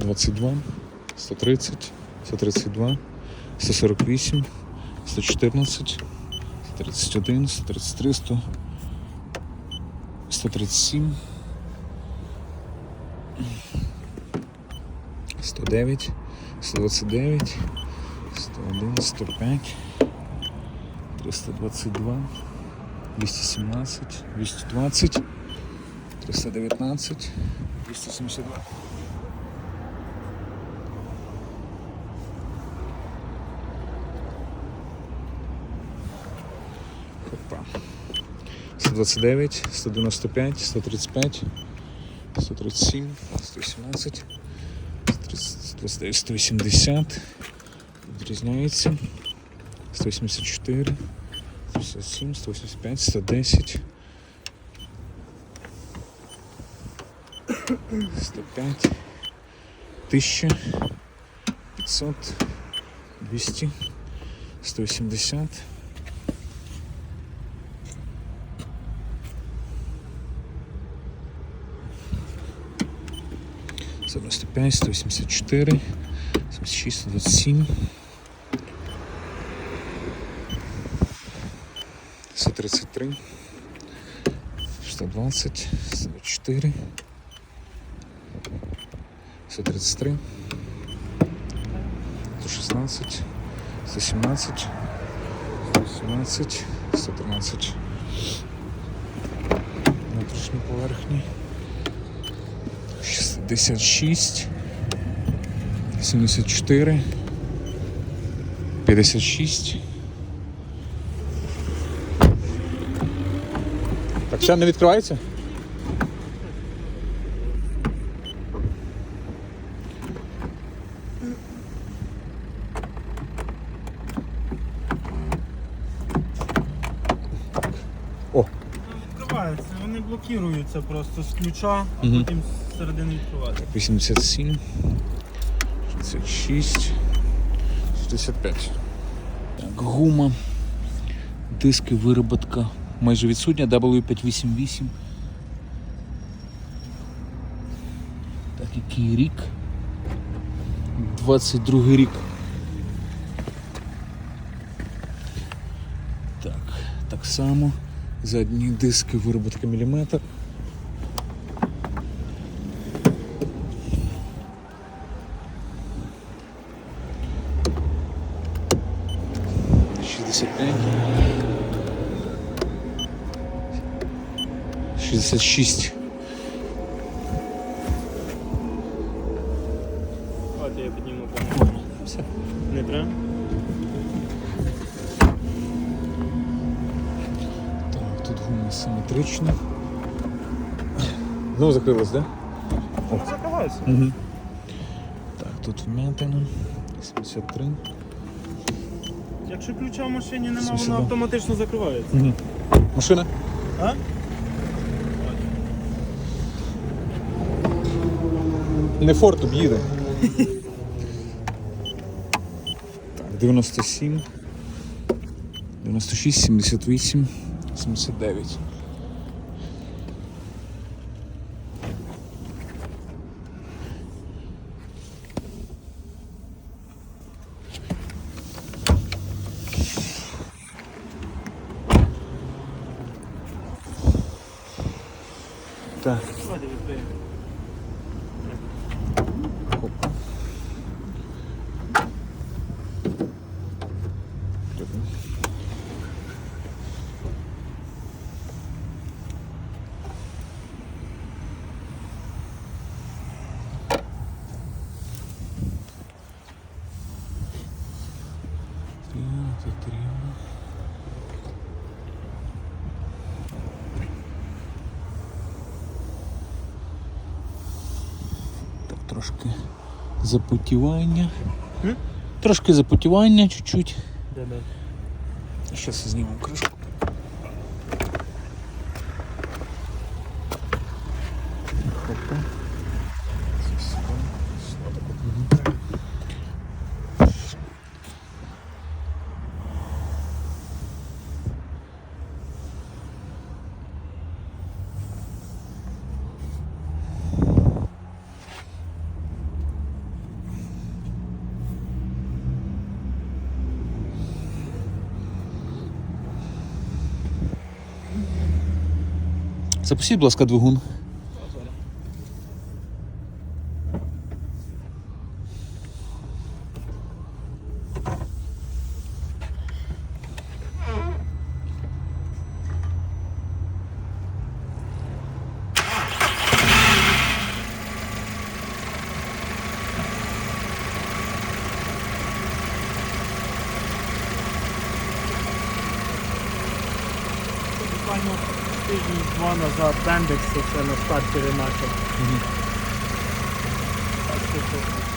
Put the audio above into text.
122, 130, 132, 148, 114, 131, 133, 100, 137, 109, 129, 101, 105, 322, 217, 220, 319, 272. 129, 195, 135, 137, 118, 129, 180. Відрізняється. 184, 187, 185, 110. 105, 1000, 500, 200, 180, 95, 184, 76, 127, 133, 120, 124, 133, 116, 117, 118, 113. Внутрішні поверхні. 66, 74, 56. Так ще не відкривається? О, Відкриваються, вони блокуються просто з ключа, а Мгм. потім з середини відкриваються. 87, 66, 65. Так, гума. Диски вироботка майже відсутня. W588. Так, який рік? 22 рік. Так, так само. Задні диски вироботка міліметр. Шістдесят п'ять. Шістдесят шість. Давайте я підніму. Все. Не треба? Так, тут гума симетрична. Знову закрилась, так? Вони закриваються. Да? Угу. Так, тут вмятина. 73. Якщо ключа в машині немає, Сімдесят вона два. автоматично закривається. Угу. Машина? А? Не форт об'їде. так, 97, 96, 78, 79. Так, Давайте відкриємо. Трошки запотівання. М? Трошки запотівання чуть-чуть. да да Зараз знімемо кришку. Опа. Це сюди. Сюди так от. Мгм. Запустіть, будь ласка, двигун. one of our bandits is an to Kirimacha. Mm-hmm.